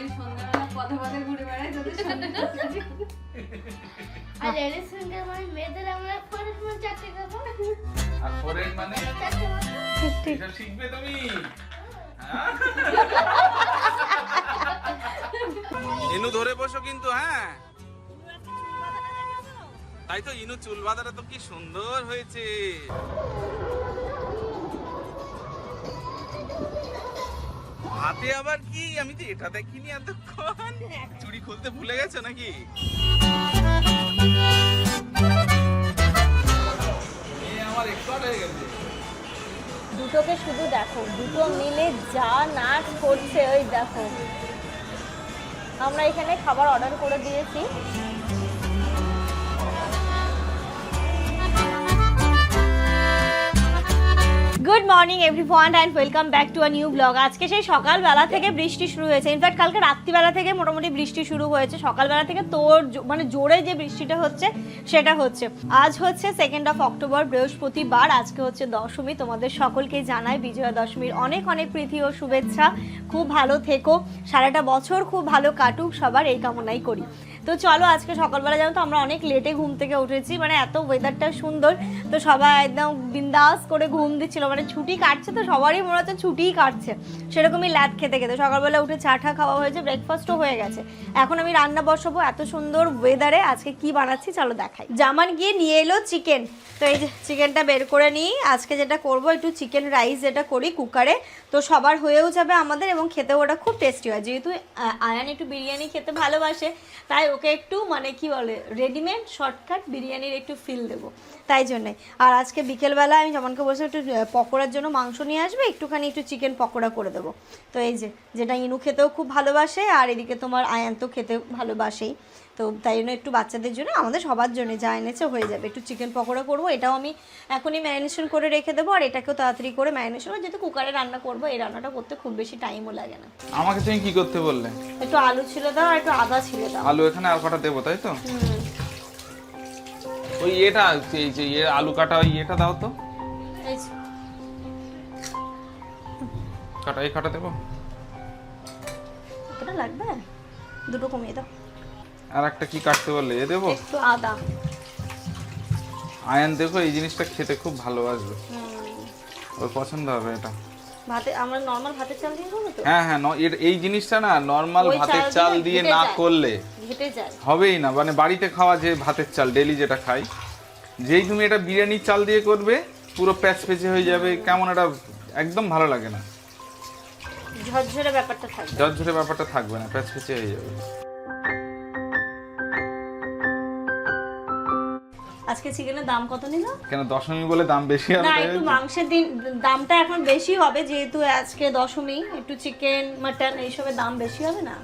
বাড়ির সন্ধ্যাবেলা পথে পথে ঘুরে বেড়াই তোদের সঙ্গে আর এর সঙ্গে আমার মেয়েদের আমরা পরের সময় চারটে খাব আর ফরেন মানে? এটা শিখবে তুমি? হ্যাঁ? ইনু ধরে বসো কিন্তু হ্যাঁ? তাই তো ইনু চুল বাঁধাটা তো কি সুন্দর হয়েছে। হাতে আবার কি? আমি তো এটা দেখিনি এতক্ষণ। চুড়ি খুলতে ভুলে গেছো নাকি? দুটোকে শুধু দেখো, দুটো মিলে যা নাচ করছে, ওই দেখো। আমরা এখানে খাবার অর্ডার করে দিয়েছি। Good morning everyone and welcome back to a new blog আজকে সেই সকালবেলা থেকে বৃষ্টি শুরু হয়েছে। ইনফ্যাক্ট কালকে রাত্রিবেলা থেকে মোটামুটি বৃষ্টি শুরু হয়েছে। সকালবেলা থেকে তোর মানে জোরে যে বৃষ্টিটা হচ্ছে, সেটা হচ্ছে। আজ হচ্ছে সেকেন্ড অফ অক্টোবর বৃহস্পতিবার, আজকে হচ্ছে দশমী। তোমাদের সকলকে জানাই বিজয়া দশমীর অনেক অনেক প্রীতি ও শুভেচ্ছা। খুব ভালো থেকো। সারাটা বছর খুব ভালো কাটুক সবার, এই কামনাই করি। তো চলো আজকে সকালবেলা যেন তো আমরা অনেক লেটে ঘুম থেকে উঠেছি মানে এত ওয়েদারটা সুন্দর, তো সবাই একদম বিন্দাস করে ঘুম দিচ্ছিল মানে ছুটি কাটছে তো সবারই মনে হচ্ছে ছুটিই কাটছে। সেরকমই ল্যাদ খেতে খেতে, সকালবেলা উঠে চা টা খাওয়া হয়েছে ব্রেকফাস্টও হয়ে গেছে। এখন আমি রান্না বসাবো এত সুন্দর ওয়েদারে আজকে কি বানাচ্ছি চলো দেখাই। জামান গিয়ে নিয়ে এলো চিকেন তো এই যে চিকেনটা বের করে নিই, আজকে যেটা করব একটু চিকেন রাইস যেটা করি কুকারে তো সবার হয়েও যাবে আমাদের এবং খেতেও ওটা খুব টেস্টি হয়, যেহেতু আয়ান একটু বিরিয়ানি খেতে ভালোবাসে, তাই ওকে একটু মানে কি বলে রেডিমেড শর্টকাট বিরিয়ানির একটু ফিল দেব। তাই জন্যে। আর আজকে বিকেলবেলা আমি যেমনকে বসে একটু পকোড়ার জন্য মাংস নিয়ে আসবে, একটুখানি একটু চিকেন পকোড়া করে দেবো। তো এই যে, যেটা ইনু খেতেও খুব ভালোবাসে, আর এদিকে তোমার আয়ান তো খেতে ভালোবাসেই। তো তাই জন্য একটু বাচ্চাদের জন্য আমাদের সবার জন্য যা এনেছে হয়ে যাবে। একটু চিকেন পকোড়া করব এটাও আমি এখনই ম্যারিনেশন করে রেখে দেবো আর এটাকেও তাড়াতাড়ি করে ম্যারিনেশন যেহেতু কুকারে রান্না করব এই রান্নাটা করতে খুব বেশি টাইমও লাগে না। আমাকে তুমি কি করতে বললে? একটু আলু ছিল দাও আর একটু আদা ছিল দাও। আলু এখানে আর কটা দেবো তাই তো? ওই এটা এই যে ইয়ে আলু কাটা ওই এটা দাও তো। কাটা এই কাটা দেবো। কতটা লাগবে? দুটো কমিয়ে দাও। আর একটা কি কাটতে বললে এ দেবো? একটু আদা। আয়ান দেখো এই জিনিসটা খেতে খুব ভালোবাসবে। ওর পছন্দ হবে এটা। ভাতে আমরা নর্মাল ভাতের চাল দিয়ে করব তো? হ্যাঁ হ্যাঁ এই জিনিসটা না নর্মাল ভাতের চাল দিয়ে না করলে হবেই না। মানে বাড়িতে খাওয়া যে ভাতের চাল ডেলি যেটা খাই যেই তুমি এটা বিরিয়ানির চাল দিয়ে করবে পুরো প্যাচ পেঁচে হয়ে যাবে কেমন এটা একদম ভালো লাগে না। ঝরঝরে ব্যাপারটা থাকবে। ঝরঝরে ব্যাপারটা থাকবে না প্যাচ পেঁচে হয়ে যাবে। আজকে চিকেনের দাম কত নিল? কেন দশমী বলে দাম বেশি হবে না একটু মাংসের দিন দামটা এখন বেশি হবে যেহেতু আজকে দশমী একটু চিকেন মাটন এইসবের দাম বেশি হবে না?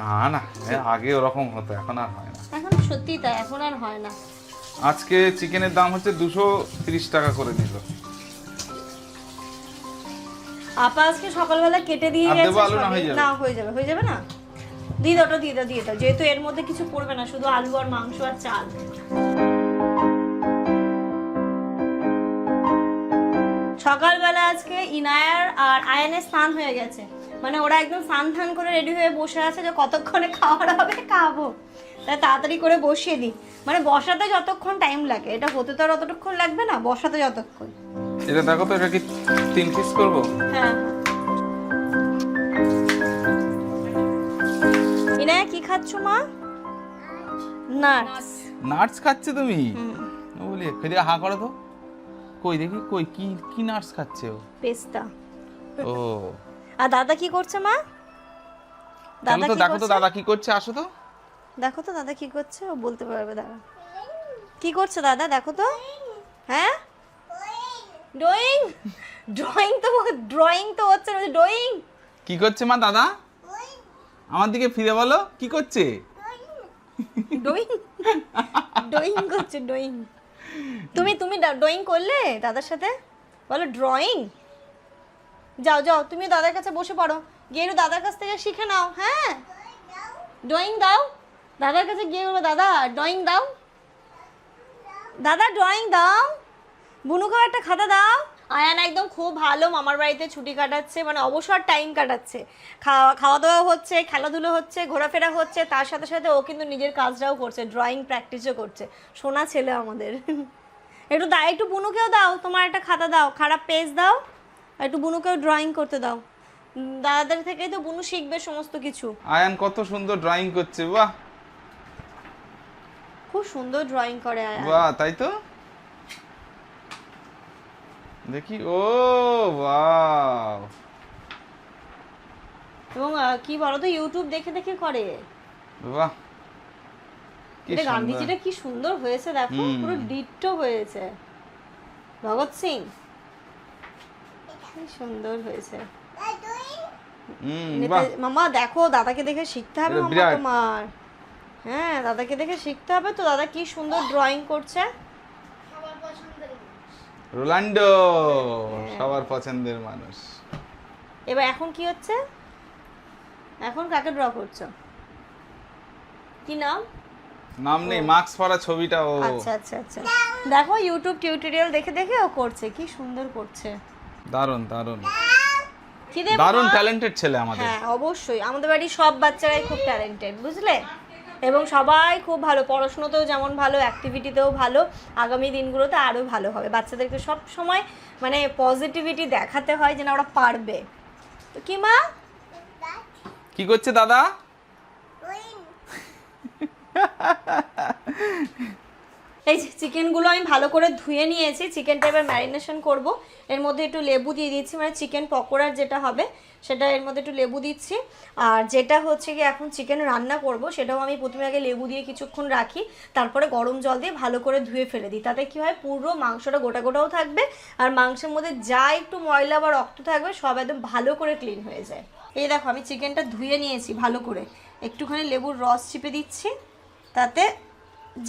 না না আগে ওরকম হতো এখন আর হয় না। এখন সত্যি তাই এখন আর হয় না। আজকে চিকেনের দাম হচ্ছে দুশো তিরিশ টাকা করে নিল। আপা আজকে সকালবেলা কেটে দিয়ে গেছে না হয়ে যাবে? হয়ে যাবে হয়ে যাবে না? দিয়ে দাও ওটা দিয়ে দাও দিয়ে দাও যেহেতু এর মধ্যে কিছু পড়বে না শুধু আলু আর মাংস আর চাল। সকালবেলা আজকে ইনায়ার আর আয়নের স্নান হয়ে গেছে। মানে ওরা একদম স্নান ঠান করে রেডি হয়ে বসে আছে যে কতক্ষণে খাওয়ার হবে খাব। তাই তাড়াতাড়ি করে বসিয়ে দিই। মানে বসাতে যতক্ষণ টাইম লাগে। এটা হতে তো আর অতক্ষণ লাগবে না বসাতে যতক্ষণ। এটা দেখো তো এটা কি তিন পিস করব? হ্যাঁ। ইনায়া কি খাচ্ছ মা? নাটস নাটস খাচ্ছে তুমি? ও বলি ফেলে হা করো তো। কই দেখি কই কি কি নাটস খাচ্ছে ও? পেস্তা। ও। আর দাদা কি করছে মা? দাদা তো দেখো তো দাদা কি করছে আসো তো। দেখো তো দাদা কি করছে ও বলতে পারবে দাদা কি করছে দাদা দেখো তো। হ্যাঁ? ড্রয়িং ড্রয়িং তো ড্রয়িং তো হচ্ছে না ড্রয়িং কি করছে মা দাদা? আমার দিকে ফিরে বলো কি করছে? ড্রয়িং ড্রয়িং করছে ড্রয়িং তুমি তুমি ড্রয়িং করলে দাদার সাথে? বলো ড্রয়িং যাও যাও তুমি দাদার কাছে বসে পড়ো। গিয়ে একটু দাদার কাছ থেকে শিখে নাও হ্যাঁ? ড্রয়িং দাও। দাদার কাছে গিয়ে বলব দাদা ড্রয়িং দাও। দাদা ড্রয়িং দাও। বুনুকেও একটা খাতা দাও। আয়ান একদম খুব ভালো মামার বাড়িতে ছুটি কাটাচ্ছে মানে অবসর টাইম কাটাচ্ছে। খাওয়া খাওয়া দাওয়া হচ্ছে খেলাধুলো হচ্ছে ঘোরাফেরা হচ্ছে তার সাথে সাথে ও কিন্তু নিজের কাজটাও করছে ড্রয়িং প্র্যাকটিসও করছে। সোনা ছেলে আমাদের। একটু দাও একটু বুনুকেও দাও তোমার একটা খাতা দাও খারাপ পেজ দাও একটু বুনুকেও ড্রয়িং করতে দাও। দাদাদের থেকেই তো বুনু শিখবে সমস্ত কিছু। আয়ান কত সুন্দর ড্রয়িং করছে বাহ। খুব সুন্দর ড্রয়িং করে আয়ান। বাহ তাই তো? দেখি ও বাহ এবং কি বলতো ইউটিউব দেখে দেখে করে। বাহ কি গান্ধীজিটা কি সুন্দর হয়েছে দেখো পুরো ডিট্টো হয়েছে। ভগৎ সিং। কি সুন্দর হয়েছে। মামা দেখো দাদাকে দেখে শিখতে হবে মামা। তোমার। হ্যাঁ দাদাকে দেখে শিখতে হবে তো দাদা কি সুন্দর ড্রয়িং করছে। হ্যাঁ। সবার পছন্দের মানুষ। এবার এখন কি হচ্ছে? এখন কাকে ড্র করছ? কি নাম? নাম নেই মাস্ক পরা ছবিটা ও। আচ্ছা আচ্ছা আচ্ছা। দেখো ইউটিউব টিউটোরিয়াল দেখে দেখে ও করছে কি সুন্দর করছে। দারুণ দারুণ। দারুণ ট্যালেন্টেড ছেলে আমাদের। হ্যাঁ অবশ্যই। আমাদের বাড়ির সব বাচ্চারাই খুব ট্যালেন্টেড বুঝলে? এবং সবাই খুব ভালো পড়াশোনাতেও যেমন ভালো অ্যাক্টিভিটিতেও ভালো আগামী দিনগুলোতে আরও ভালো হবে। বাচ্চাদেরকে সব সময় মানে পজিটিভিটি দেখাতে হয় যে না ওরা পারবে। তো কি মা? কি করছে দাদা? এই যে চিকেনগুলো আমি ভালো করে ধুয়ে নিয়েছি। চিকেনটা এবার ম্যারিনেশন করব। এর মধ্যে একটু লেবু দিয়ে দিচ্ছি মানে চিকেন পকোড়ার যেটা হবে। সেটা এর মধ্যে একটু লেবু দিচ্ছি। আর যেটা হচ্ছে কি এখন চিকেন রান্না করব, সেটাও আমি প্রথমে আগে লেবু দিয়ে কিছুক্ষণ রাখি, তারপরে গরম জল দিয়ে ভালো করে ধুয়ে ফেলে দিই। তাতে কি হয়, পুরো মাংসটা গোটা গোটাও থাকবে, আর মাংসের মধ্যে যা একটু ময়লা বা রক্ত থাকবে, সব একদম ভালো করে ক্লিন হয়ে যায়। এই দেখো, আমি চিকেনটা ধুয়ে নিয়েছি ভালো করে। একটুখানি লেবুর রস চিপে দিচ্ছি, তাতে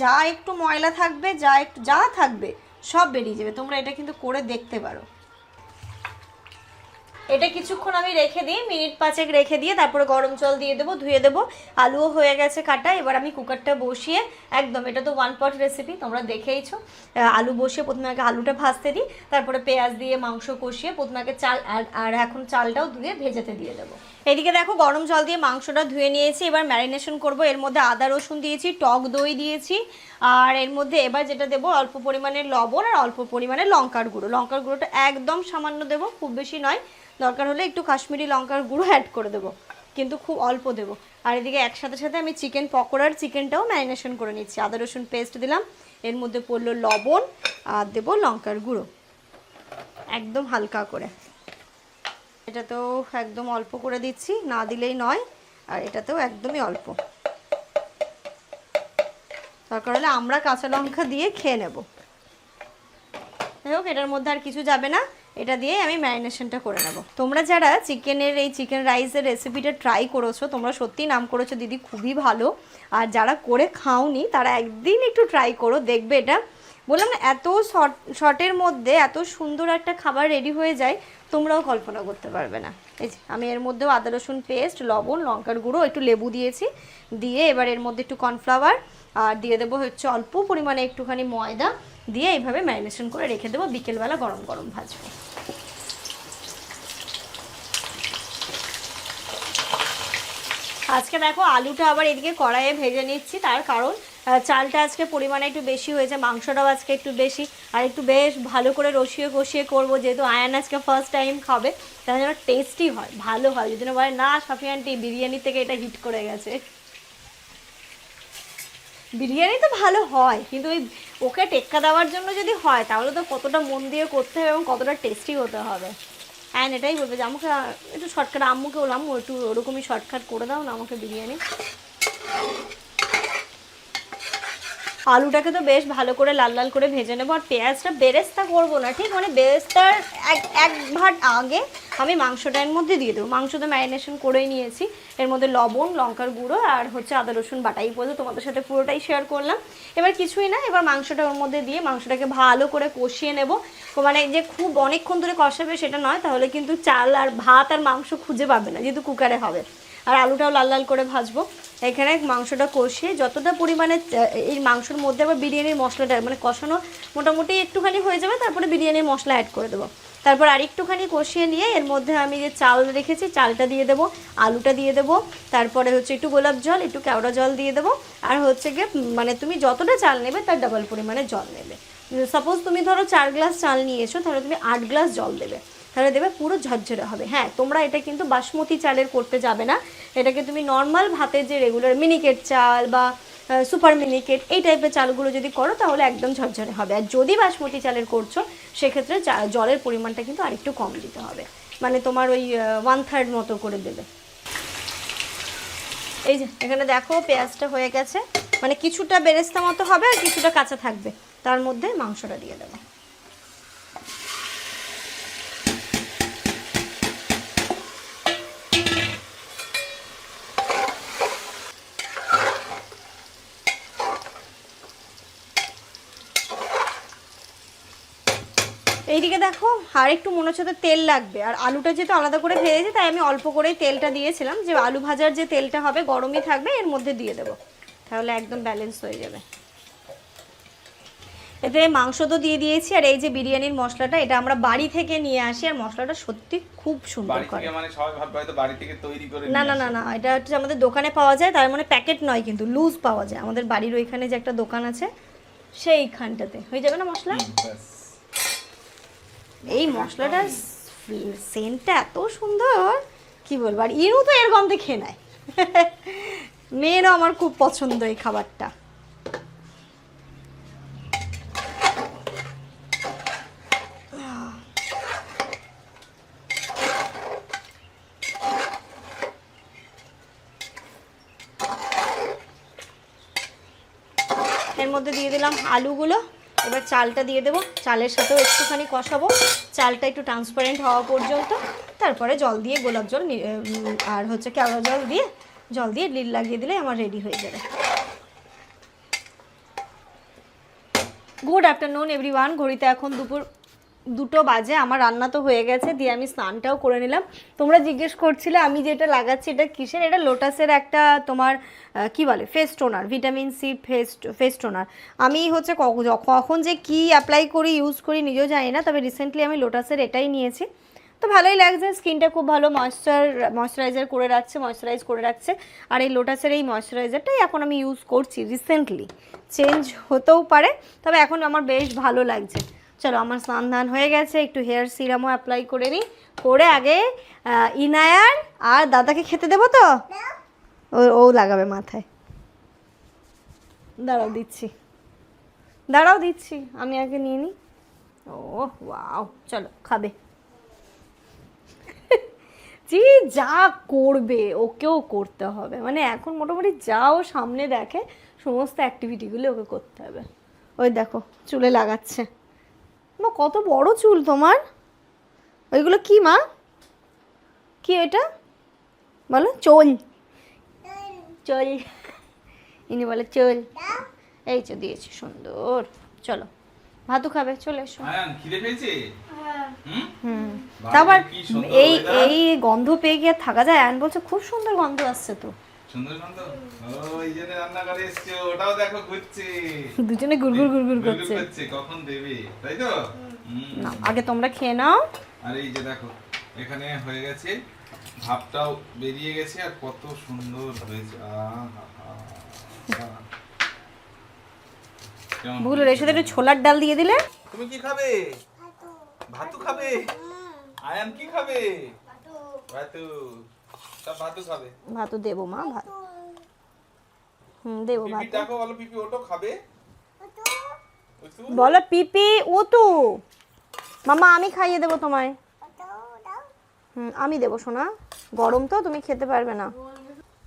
যা একটু ময়লা থাকবে, যা একটু, যা থাকবে, সব বেরিয়ে যাবে। তোমরা এটা কিন্তু করে দেখতে পারো। এটা কিছুক্ষণ আমি রেখে দিই, মিনিট পাঁচেক রেখে দিয়ে তারপরে গরম জল দিয়ে দেবো, ধুয়ে দেবো। আলুও হয়ে গেছে কাটা, এবার আমি কুকারটা বসিয়ে, একদম এটা তো ওয়ান পট রেসিপি তোমরা দেখেইছো। আলু বসিয়ে প্রথমে আগে আলুটা ভাজতে দিই, তারপরে পেঁয়াজ দিয়ে মাংস কষিয়ে প্রথমে আগে চাল আর এখন চালটাও ধুয়ে ভেজেতে দিয়ে দেবো। এদিকে দেখো, গরম জল দিয়ে মাংসটা ধুয়ে নিয়েছি, এবার ম্যারিনেশন করব। এর মধ্যে আদা রসুন দিয়েছি, টক দই দিয়েছি, আর এর মধ্যে এবার যেটা দেবো অল্প পরিমাণে লবণ আর অল্প পরিমাণে লঙ্কার গুঁড়ো। লঙ্কার গুঁড়োটা একদম সামান্য দেবো, খুব বেশি নয়। দরকার হলে একটু কাশ্মীরি লঙ্কার গুঁড়ো অ্যাড করে দেবো, কিন্তু খুব অল্প দেবো। আর এদিকে একসাথে সাথে আমি চিকেন পকোড়ার চিকেনটাও ম্যারিনেশন করে নিচ্ছি। আদা রসুন পেস্ট দিলাম, এর মধ্যে পড়ল লবণ, আর দেবো লঙ্কার গুঁড়ো। একদম হালকা করে। এটা তো একদম অল্প করে দিচ্ছি, না দিলেই নয়, আর এটাতেও একদমই অল্প। দরকার হলে আমরা কাঁচা লঙ্কা দিয়ে খেয়ে নেব। যাই হোক, এটার মধ্যে আর কিছু যাবে না। এটা দিয়ে আমি ম্যারিনেশনটা করে নেব। তোমরা যারা চিকেনের এই চিকেন রাইসের রেসিপিটা ট্রাই করেছ, তোমরা সত্যিই নাম করেছ, দিদি খুবই ভালো। আর যারা করে খাওনি, তারা একদিন একটু ট্রাই করো, দেখবে এটা। বললাম না, এত শর্ট শর্টের মধ্যে এত সুন্দর একটা খাবার রেডি হয়ে যায় তোমরাও কল্পনা করতে পারবে না। এই যে, আমি এর মধ্যেও আদা, রসুন, পেস্ট, লবণ, লঙ্কার গুঁড়ো, একটু লেবু দিয়েছি। দিয়ে এবার এর মধ্যে একটু কর্নফ্লাওয়ার, আর দিয়ে দেবো হচ্ছে অল্প পরিমাণে একটুখানি ময়দা। দিয়ে এইভাবে ম্যারিনেশন করে রেখে দেবো বিকেলবেলা গরম গরম ভাজবো। আজকে দেখো আলুটা আবার এদিকে কড়াইয়ে ভেজে নিচ্ছি, তার কারণ চালটা আজকে পরিমাণে একটু বেশি হয়েছে, মাংসটাও আজকে একটু বেশি। আর একটু বেশ ভালো করে রসিয়ে কষিয়ে করব, যেহেতু আয়ান আজকে ফার্স্ট টাইম খাবে তার যেন টেস্টি হয়, ভালো হয়। যদি না বলে, না সাফি বিরিয়ানি থেকে এটা হিট করে গেছে। বিরিয়ানি তো ভালো হয়, কিন্তু ওই ওকে টেক্কা দেওয়ার জন্য যদি হয়, তাহলে তো কতটা মন দিয়ে করতে হবে এবং কতটা টেস্টি হতে হবে। অ্যান এটাই বলবে যে, আমাকে একটু শর্টকাট আম্মুকে বললাম একটু ওরকমই শর্টকাট করে দাও না আমাকে বিরিয়ানি। আলুটাকে তো বেশ ভালো করে লাল লাল করে ভেজে নেব, আর পেঁয়াজটা বেরেস্তা করব না, ঠিক? মানে বেরেস্তার এক এক ভাট আগে আমি মাংসটা এর মধ্যে দিয়ে দেবো। মাংস তো ম্যারিনেশন করেই নিয়েছি। এর মধ্যে লবণ, লঙ্কার গুঁড়ো আর হচ্ছে আদা, রসুন বাটাই বলতে তোমাদের সাথে পুরোটাই শেয়ার করলাম। এবার কিছুই না, এবার মাংসটা ওর মধ্যে দিয়ে মাংসটাকে ভালো করে কষিয়ে নেব। মানে যে খুব অনেকক্ষণ ধরে কষাবে সেটা নয়, তাহলে কিন্তু চাল আর ভাত আর মাংস খুঁজে পাবে না, যেহেতু কুকারে হবে। আর আলুটাও লাল লাল করে ভাজবো। এখানে মাংসটা কষিয়ে যতটা পরিমাণে এই মাংসর মধ্যে আবার বিরিয়ানির মশলাটা মানে কষানো মোটামুটি একটুখানি হয়ে যাবে, তারপরে বিরিয়ানির মশলা অ্যাড করে দেবো। তারপর আরেকটুখানি কষিয়ে নিয়ে এর মধ্যে আমি যে চাল রেখেছি, চালটা দিয়ে দেবো, আলুটা দিয়ে দেবো, তারপরে হচ্ছে একটু গোলাপ জল, একটু কেওড়া জল দিয়ে দেবো, আর হচ্ছে গিয়ে মানে তুমি যতটা চাল নেবে তার ডাবল পরিমাণে জল নেবে। সাপোজ তুমি ধরো চার গ্লাস চাল নিয়েছো তাহলে তুমি আট গ্লাস জল দেবে। তাহলে দেবে পুরো ঝরঝরে হবে। হ্যাঁ তোমরা এটা কিন্তু বাসমতি চালের করতে যাবে না। এটাকে তুমি নর্মাল ভাতের যে রেগুলার মিনিকেট চাল বা সুপার মিনিকেট এই টাইপের চালগুলো যদি করো, তাহলে একদম ঝরঝরে হবে। আর যদি বাসমতি চালের করছ, সেক্ষেত্রে জলের পরিমাণটা কিন্তু আরেকটু কম দিতে হবে। মানে তোমার ওই ওয়ান থার্ড মতো করে দেবে। এই যে, এখানে দেখো পেঁয়াজটা হয়ে গেছে। মানে কিছুটা বেরেস্তা মতো হবে আর কিছুটা কাঁচা থাকবে। তার মধ্যে মাংসটা দিয়ে দেবো। দেখো আর একটু মনে হচ্ছে তো তেল লাগবে। আর আলুটা যেহেতু আলাদা করে ভেজেছি তাই আমি অল্প করেই তেলটা দিয়েছিলাম। যে আলু ভাজার যে তেলটা হবে গরমই থাকবে এর মধ্যে দিয়ে দেবো। তাহলে একদম ব্যালেন্স হয়ে যাবে। এতে মাংস তো দিয়ে দিয়েছি আর এই যে বিরিয়ানির মশলাটা এটা আমরা বাড়ি থেকে নিয়ে আসি আর মশলাটা সত্যি খুব সুন্দর করে। মানে সবাই ভাববে হয়তো বাড়ি থেকে তৈরি করে না না না না এটা হচ্ছে আমাদের দোকানে পাওয়া যায় তার মানে প্যাকেট নয় কিন্তু লুজ পাওয়া যায়। আমাদের বাড়ির ওইখানে যে একটা দোকান আছে সেইখানটাতে। হয়ে যাবে না মশলা। এই মশলাটার সেন্টটা এত সুন্দর, কি বলব, আর ইনু তো এর গন্ধে খেয়ে নেয়। মেয়েরও আমার খুব পছন্দ এই খাবারটা। এর মধ্যে দিয়ে দিলাম আলুগুলো। এবার চালটা দিয়ে দেবো। চালের সাথেও একটুখানি কষাবো। চালটা একটু ট্রান্সপারেন্ট হওয়া পর্যন্ত। তারপরে জল দিয়ে গোলাপ জল আর হচ্ছে কেওড়া জল দিয়ে জল দিয়ে লিল লাগিয়ে দিলে আমার রেডি হয়ে যাবে। গুড আফটারনুন এভরি ওয়ান ঘড়িতে এখন দুপুর দুটো বাজে, আমার রান্না তো হয়ে গেছে, দিয়ে আমি স্নানটাও করে নিলাম। তোমরা জিজ্ঞেস করছিলে আমি যেটা লাগাচ্ছি এটা কিসের? এটা লোটাসের একটা তোমার কি বলে face toner vitamin C face face toner আমি হচ্ছে কখন যে কি অ্যাপ্লাই করি ইউজ করি নিজেও জানি না, তবে রিসেন্টলি আমি লোটাসের এটাই নিয়েছি। তো ভালোই লাগছে, স্কিনটা খুব ভালো ময়েশ্চার ময়শ্চারাইজার করে রাখছে ময়েশ্চারাইজ করে রাখছে, আর এই লোটাসের এই ময়েশ্চারাইজারটাই এখন আমি ইউজ করছি রিসেন্টলি চেঞ্জ হতেও পারে, তবে এখন আমার বেশ ভালো লাগছে। চলো আমার স্নান ধান হয়ে গেছে, একটু হেয়ার সিরামও অ্যাপ্লাই করে নিই করে আগে ইনায়ার আর দাদাকে খেতে দেবো তো? ও ও লাগাবে মাথায়। দাঁড়াও, দিচ্ছি। দাঁড়াও, দিচ্ছি। আমি আগে নিয়ে নিই ও ওয়াও চলো, খাবে। যে যা করবে, ওকেও করতে হবে। মানে এখন মোটামুটি যা ও সামনে দেখে, সমস্ত অ্যাক্টিভিটিগুলো ওকে করতে হবে। ওই দেখো, চুলে লাগাচ্ছে। মা কত বড় চুল তোমার? ওইগুলো কি মা? কি এটা? বলো চল। চল। ইনি বলে চল। এই তো দিয়েছি সুন্দর। চলো ভাতু খাবে চলে এসো। আয়ান খিদে পেয়েছে? হুম? হুম। তারপর এই এই গন্ধ পেয়ে গিয়ে থাকা যায়? আয়ন বলছে খুব সুন্দর গন্ধ আসছে তো। সুন্দর গন্ধ ও এই জন্য রান্না করে এসছে। ওটাও দেখো ঘুরছে। দুজনে গুড়গুড় গুড়গুড় করছে। করছে কখন দেবে? তাই তো? না আগে তোমরা খেয়ে নাও। আর এই যে দেখো এখানে হয়ে গেছে ভাবটাও বেরিয়ে গেছে আর কত সুন্দর হয়েছে। আহা কেমন ভুল এর সাথে একটু ছোলার ডাল দিয়ে দিলে? তুমি কি খাবে? ভাতু খাবে? আয়ান কি খাবে? ভাতু। সব ভাতু খাবে? ভাতও দেবো মা ভাত। হুম দেবো ভাত। ডাকো বলো পিপি ওটো খাবে? বলো পিপি ও তো মামা আমি খাইয়ে দেবো তোমায়। হুম আমি দেবো সোনা। গরম তো তুমি খেতে পারবে না।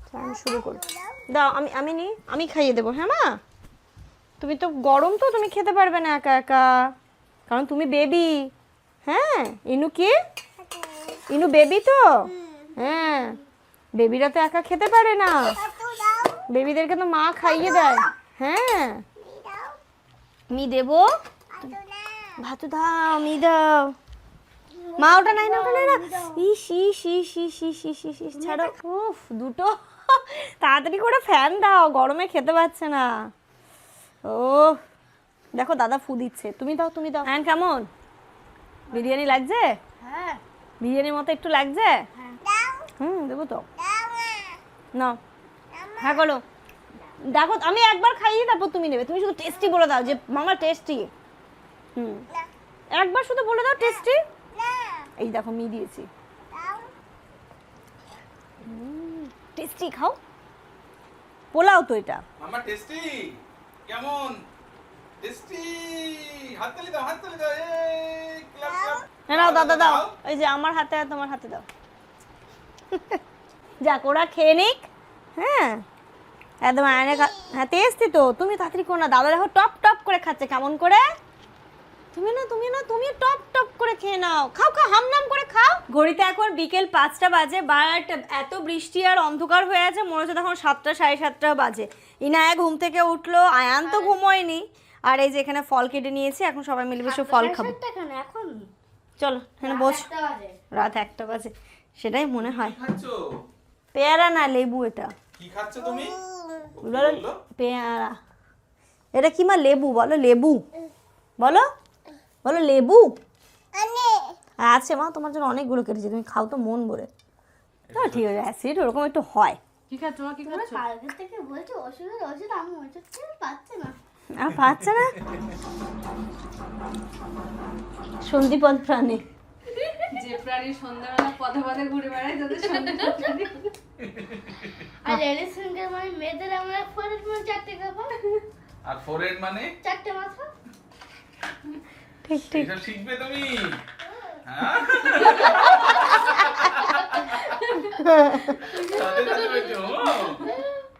আচ্ছা, আমি শুরু করি। দাও আমি আমি নি আমি খাইয়ে দেবো হ্যাঁ মা? তুমি তো গরম তো তুমি খেতে পারবে না একা একা। কারণ তুমি বেবি। হ্যাঁ ইনু কি? ইনু বেবি তো? হ্যাঁ। বেবিরা তো একা খেতে পারে না। বেবিদেরকে তো মা খাইয়ে দেয়। হ্যাঁ। মি দেবো? ভাতু দাও মি দাও। মা ওটা নাই না ওটা নাই না। ইস ইস ইস ইস ইস ইস ইস ইস ছাড়ো। উফ দুটো। তাড়াতাড়ি করে ফ্যান দাও গরমে খেতে পাচ্ছে না। ও দেখো দাদা ফু দিচ্ছে। তুমি দাও তুমি দাও। হ্যাঁ কেমন? বিরিয়ানি লাগছে? হ্যাঁ। বিরিয়ানির মতো একটু লাগছে? হুম দেবো তো। না হ্যাঁ বলো। দেখো আমি একবার খাইয়ে তারপর তুমি নেবে। তুমি শুধু টেস্টি বলে দাও যে মামা টেস্টি হুম। একবার শুধু বলে দাও টেস্টি এই দেখো মি দিয়েছি। টেস্টি খাও। পোলাও তো এটা। মামা টেস্টি কেমন? টেস্টি হাততালি দাও হাততালি দাও। এই ক্লাব ক্লাব না নাও দাদা দাও। এই যে আমার হাতে আর তোমার হাতে দাও। যাক ওরা খেয়ে নিক। হ্যাঁ। একদম আয়নে হ্যাঁ টেস্টি তো। তুমি তাড়াতাড়ি করো না। দাদা দেখো টপ টপ করে খাচ্ছে কেমন করে? তুমি না তুমি না তুমি টপ টপ করে খেয়ে নাও। খাও খাও হামনাম করে খাও। ঘড়িতে এখন বিকেল পাঁচটা বাজে বাট এত বৃষ্টি আর অন্ধকার হয়ে আছে মনে হচ্ছে তখন সাতটা সাড়ে সাতটা বাজে। ইনায়া ঘুম থেকে উঠল আয়ান তো ঘুমোয়নি। আর এই যে এখানে ফল কেটে নিয়েছি এখন সবাই মিলে বসে ফল খাব। এখন চলো এখানে বস। রাত একটা বাজে। সেটাই মনে হয়। পেয়ারা না লেবু এটা। কি খাচ্ছ তুমি? বলো। পেয়ারা। এটা কি মা লেবু? বলো লেবু। বলো। বলো লেবু। আছে মা তোমার জন্য অনেকগুলো কেটেছি। তুমি খাও তো মন ভরে। না ঠিক আছে অ্যাসিড ওরকম একটু হয়। কি খাচ্ছ মা? কি খাচ্ছ? কালকে থেকে বলছো ওষুধের ওষুধ আমি ওষুধ পাচ্ছে না। আর পাচ্ছে না? সন্দীপদ প্রাণী। যে প্রাণী সন্ধ্যাবেলা পথে পথে ঘুরে বেড়ায় তাদের আর মানে মেয়েদের আমরা ফোরের মানে চারটে কাপা আর ফোরহেড মানে? চারটে মাথা। ঠিক ঠিক। এটা শিখবে তুমি। হ্যাঁ?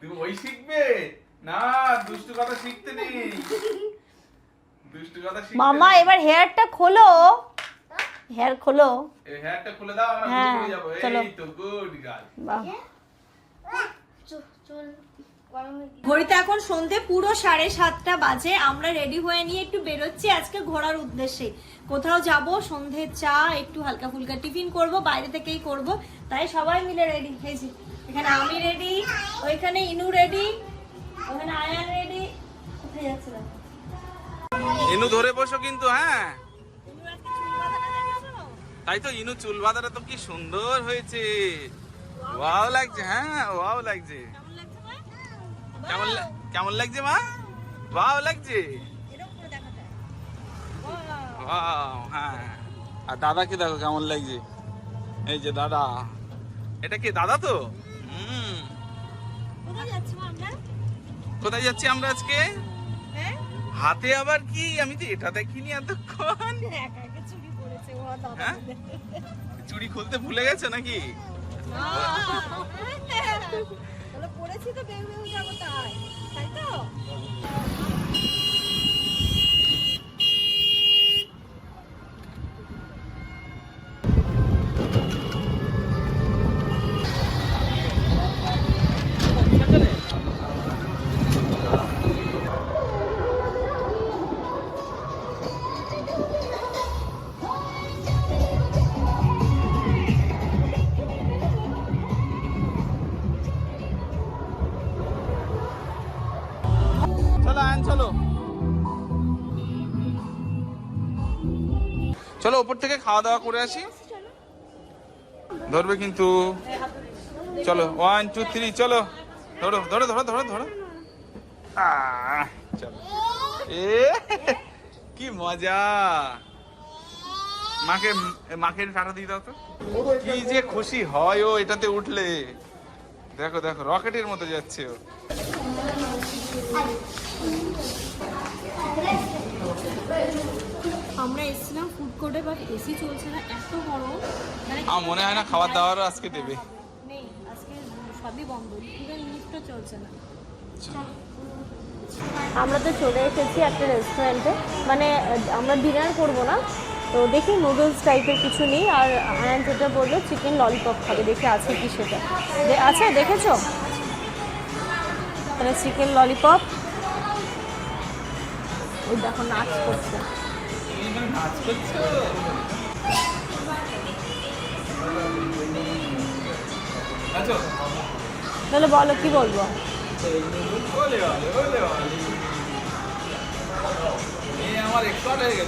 তুমি ওই শিখবে? না দুষ্টু কথা শিখতে নেই। দুষ্টু কথা মামা এবার হেয়ারটা খোলো। হেয়ার খোলো। এই হেয়ারটা খুলে দাও আমরা হ্যাঁ, ঘুরে যাব। এই তো গুড গার্ল বাহ। চল চল গরম ঘড়িতে এখন সন্ধে পুরো সাড়ে সাতটা বাজে। আমরা রেডি হয়ে নিয়ে একটু বেরোচ্ছি আজকে ঘোরার উদ্দেশ্যে। কোথাও যাব সন্ধে চা একটু হালকা ফুলকা টিফিন করব বাইরে থেকেই করব। তাই সবাই মিলে রেডি হয়েছি এখানে আমি রেডি ওইখানে ইনু রেডি ওখানে আয়ান রেডি কোথায় যাচ্ছে ইনু ধরে বসো কিন্তু হ্যাঁ ইনু আজকে চুল বাঁধানো দেখেছ? তাই তো ইনু চুল বাঁধাটা তো কি সুন্দর হয়েছে। ওয়াও লাগছে হ্যাঁ ওয়াও লাগছে। কেমন কেমন লাগছে মা? ওয়াও লাগছে। ওয়াও হ্যাঁ। আর দাদাকে দেখো কেমন লাগছে। এই যে দাদা। এটা কি দাদা তো? হুম। কোথায় যাচ্ছি আমরা? কোথায় যাচ্ছি আমরা আজকে? হ্যাঁ? হাতে আবার কি? আমি তো এটা দেখিনি এতক্ষণ। হ্যাঁ? চুড়ি খুলতে ভুলে গেছে নাকি? বলে পড়েছি তো বেউ বেউ যাব তাই। তাই তো? খাওয়া দাওয়া করে আসি। ধরবে কিন্তু। চলো ওয়ান টু থ্রি চলো। ধরো ধরো ধরো ধরো ধরো। চলো। এ, কি মজা। মাকে মাকে টাটা দিয়ে দাও তো। কি যে খুশি হয় ও এটাতে উঠলে। দেখো দেখো, রকেটের মতো যাচ্ছে ও। আমরা এসেছিলাম ফুড কোর্টে বাট এসি চলছে না এত গরম। মানে মনে হয় না খাবার দাবারও আজকে দেবে। নেই আজকে সবই বন্ধ। ইভেন লিফটও চলছে না। আমরা তো চলে এসেছি একটা রেস্টুরেন্টে মানে আমরা ডিনার করব না। তো দেখি নুডলস টাইপের কিছু নেই। আর আয়ান যেটা বলল চিকেন ললিপপ খাবে। দেখে আছে কি সেটা। আছে দেখেছ? তাহলে চিকেন ললিপপ ওই দেখো নাচ করছে। আচ্ছা। তাহলে বলো কি বলব? হয়ে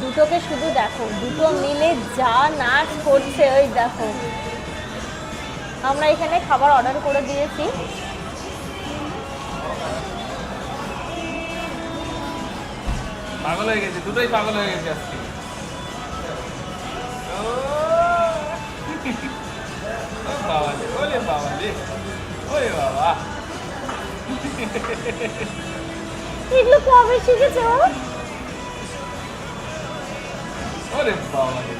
দুটোকে শুধু দেখো দুটো মিলে যা নাচ করছে ওই দেখো। আমরা এখানে খাবার অর্ডার করে দিয়েছি। পাগল হয়ে গেছে দুটোই পাগল হয়ে গেছে আজকে। বাবা ওলে বাবা রে ওলে বাবা। এগুলো কবে শিখেছো? ওরে বাবা রে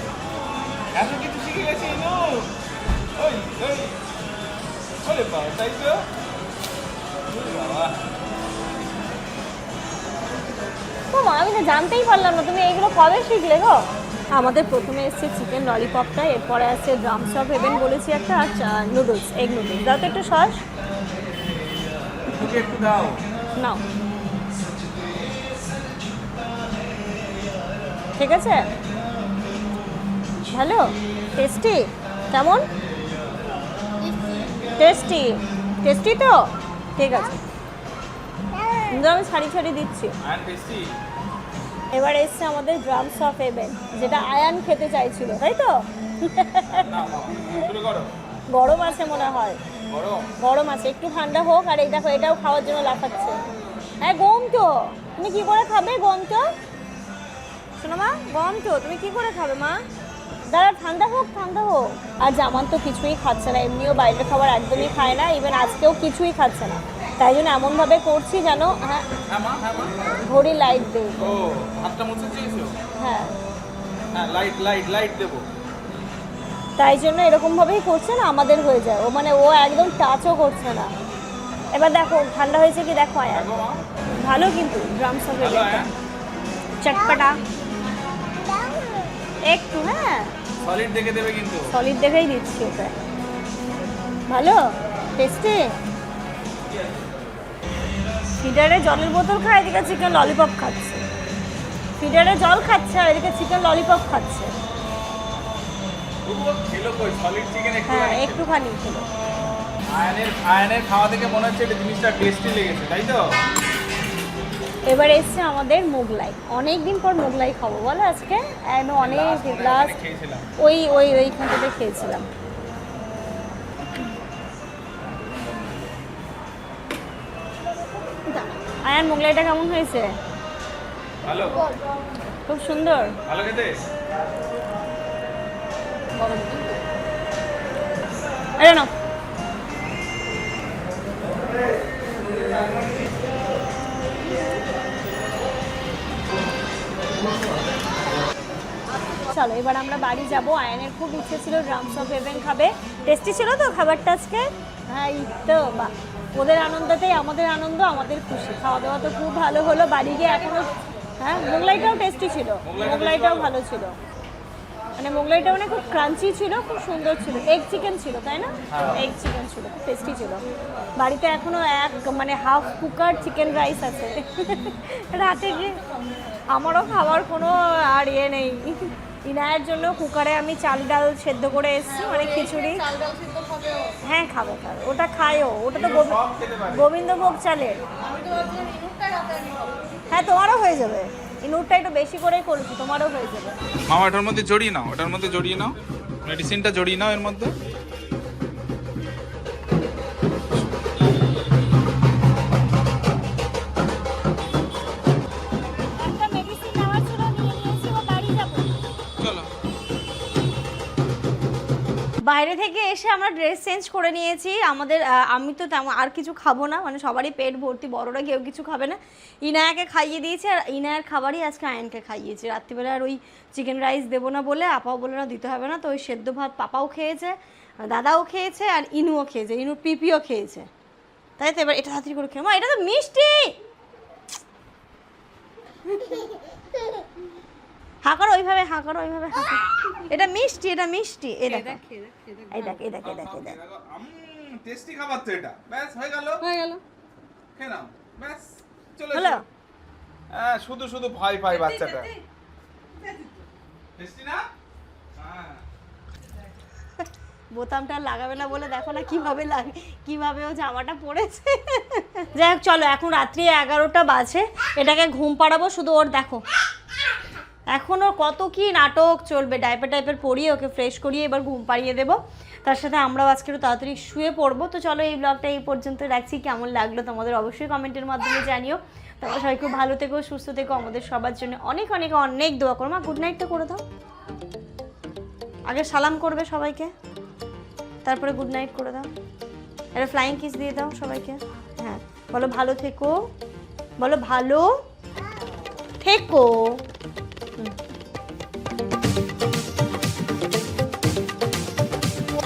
এত কিছু শিখে গেছে ইনু। ওই ওই। ওলে বাবা তাই তো? ওরে বাবা। ও মা আমি তো জানতেই পারলাম না তুমি এগুলো কবে শিখলে গো? আমাদের প্রথমে এসছে চিকেন ললিপপটা এরপরে আছে ড্রামস অফ হেভেন বলেছি একটা আর নুডলস এগ নুডলস দাও তো একটু সস। একটু দাও। নাও। ঠিক আছে? ভালো? টেস্টি কেমন? টেস্টি টেস্টি তো? ঠিক আছে। আমি ছাড়ি ছাড়ি দিচ্ছি। এবার এসছে আমাদের ড্রামস অফ হেভেন যেটা আয়ান খেতে চাইছিল তাই তো? গরম আছে মনে হয়। গরম? গরম আছে একটু ঠান্ডা হোক আর এই দেখো এটাও খাওয়ার জন্য লাফাচ্ছে। হ্যাঁ গম তো তুমি কি করে খাবে গম তো শোনো মা গম তো তুমি কি করে খাবে মা? দাদা ঠান্ডা হোক ঠান্ডা হোক। আর জামান তো কিছুই খাচ্ছে না এমনিও বাইরের খাবার একদমই খায় না ইভেন আজকেও কিছুই খাচ্ছে না। তাই জন্য এমনভাবে করছি যেন হ্যাঁ হ্যাঁ মা হ্যাঁ মা। ঘড়ি লাইট চেয়েছো? হ্যাঁ। হ্যাঁ লাইট লাইট লাইট দেবো। তাই জন্য এরকমভাবেই করছে না আমাদের হয়ে যায়। ও মানে ও একদম টাচও করছে না। এবার দেখো ঠান্ডা হয়েছে কি দেখো আয়া। ভালো কিন্তু ভালো হ্যাঁ চটপটা। একটু হ্যাঁ। সলিড দেখে দেবে কিন্তু সলিড দেখেই দিচ্ছি ওটা ভালো? টেস্টি ফিডারে জলের বোতল খায় এদিকে চিকেন ললিপপ খাচ্ছে। ফিডারে জল খাচ্ছে আর এদিকে চিকেন ললিপপ খাচ্ছে। হ্যাঁ একটুখানি ছিল আয়নের আয়নের খাওয়া দেখে মনে হচ্ছে এটা জিনিসটা টেস্টি লেগেছে তাই তো? এবার এসছে আমাদের মোগলাই। অনেক দিন পর মোগলাই খাব বলো আজকে? অনেক এখানে ওই ওই ওইখানটাতে খেয়েছিলাম। আয়ান মোগলাইটা কেমন হয়েছে? ভালো। খুব সুন্দর। ভালো খেতে? এটা নাও চলো এবার আমরা বাড়ি যাব। আয়নের খুব ইচ্ছে ছিল ড্রামস অফ হেভেন খাবে। টেস্টি ছিল তো খাবারটা আজকে? হ্যাঁ তো বা ওদের আনন্দতেই আমাদের আনন্দ আমাদের খুশি। খাওয়া দাওয়া তো খুব ভালো হলো বাড়ি গিয়ে এখনও হ্যাঁ মোগলাইটাও টেস্টি ছিল। মোগলাইটাও ভালো ছিল। মানে মোগলাইটা মানে খুব ক্রাঞ্চি ছিল খুব সুন্দর ছিল। এগ চিকেন ছিল তাই না? হ্যাঁ। এগ চিকেন ছিল টেস্টি ছিল। বাড়িতে এখনও এক মানে হাফ কুকার চিকেন রাইস আছে। রাতে গিয়ে আমারও খাওয়ার কোনো আর ইয়ে নেই। ইনায়ের জন্য কুকারে আমি চাল ডাল সেদ্ধ করে এসেছি মানে খিচুড়ি। হ্যাঁ খাবে খাবে। ওটা খায়ও ওটা তো। গোবিন্দভোগ চালের। হ্যাঁ তোমারও হয়ে যাবে। ইনুরটা একটু বেশি করেই করছি তোমারও হয়ে যাবে। মামা ওটার মধ্যে জড়িয়ে নাও ওটার মধ্যে জড়িয়ে নাও। মেডিসিনটা জড়িয়ে নাও এর মধ্যে। বাইরে থেকে এসে আমরা ড্রেস চেঞ্জ করে নিয়েছি। আমাদের আমি তো তেমন আর কিছু খাব না মানে সবারই পেট ভর্তি, বড়রা কেউ কিছু খাবে না। ইনায়াকে খাইয়ে দিয়েছি আর ইনায়ার খাবারই আজকে আয়নকে খাইয়েছি। রাত্রিবেলা আর ওই চিকেন রাইস দেবো না বলে আপাও বলে না দিতে হবে না, তো ওই সেদ্ধ ভাত পাপাও খেয়েছে, দাদাও খেয়েছে আর ইনুও খেয়েছে, ইনুর পিপিও খেয়েছে। তাই তো এবার এটা তাড়াতাড়ি করে খেয়ে মা, এটা তো মিষ্টি! হাঁকার ওইভাবে হাঁকার ওইভাবে হাঁকার। এটা মিষ্টি এটা মিষ্টি। দেখ। এই দেখ এই দেখ এই দেখ এই দেখ। টেস্টি খাবার তো এটা। ব্যাস হয়ে গেল। হয়ে গেল। খেয়ে ব্যাস চলে হলো? হ্যাঁ শুধু শুধু ভয় পায় বাচ্চাটা। টেস্টি না? বোতামটা আর লাগাবে না বলে দেখো না কীভাবে লাগে কীভাবে ও জামাটা পরেছে যাই হোক চলো এখন রাত্রি এগারোটা বাজে। এটাকে ঘুম পাড়াবো শুধু ওর দেখো। এখন ওর কত কি নাটক চলবে? ডাইপার টাইপার পরিয়ে ওকে ফ্রেশ করিয়ে এবার ঘুম পাড়িয়ে দেবো। তার সাথে আমরাও আজকে একটু তাড়াতাড়ি শুয়ে পড়ব। তো চলো এই ব্লগটা এই পর্যন্ত রাখছি। কেমন লাগল তোমাদের অবশ্যই কমেন্টের মাধ্যমে জানিও। তোমরা সবাই খুব ভালো থেকো, সুস্থ থেকো। আমাদের সবার জন্য অনেক অনেক অনেক দোয়া করো। মা গুড নাইটটা করে দাও। আগে সালাম করবে সবাইকে। তারপরে গুড নাইট করে দাও। একটা ফ্লাইং কিস দিয়ে দাও সবাইকে। হ্যাঁ বলো ভালো থেকো। বলো ভালো থেকো। হুম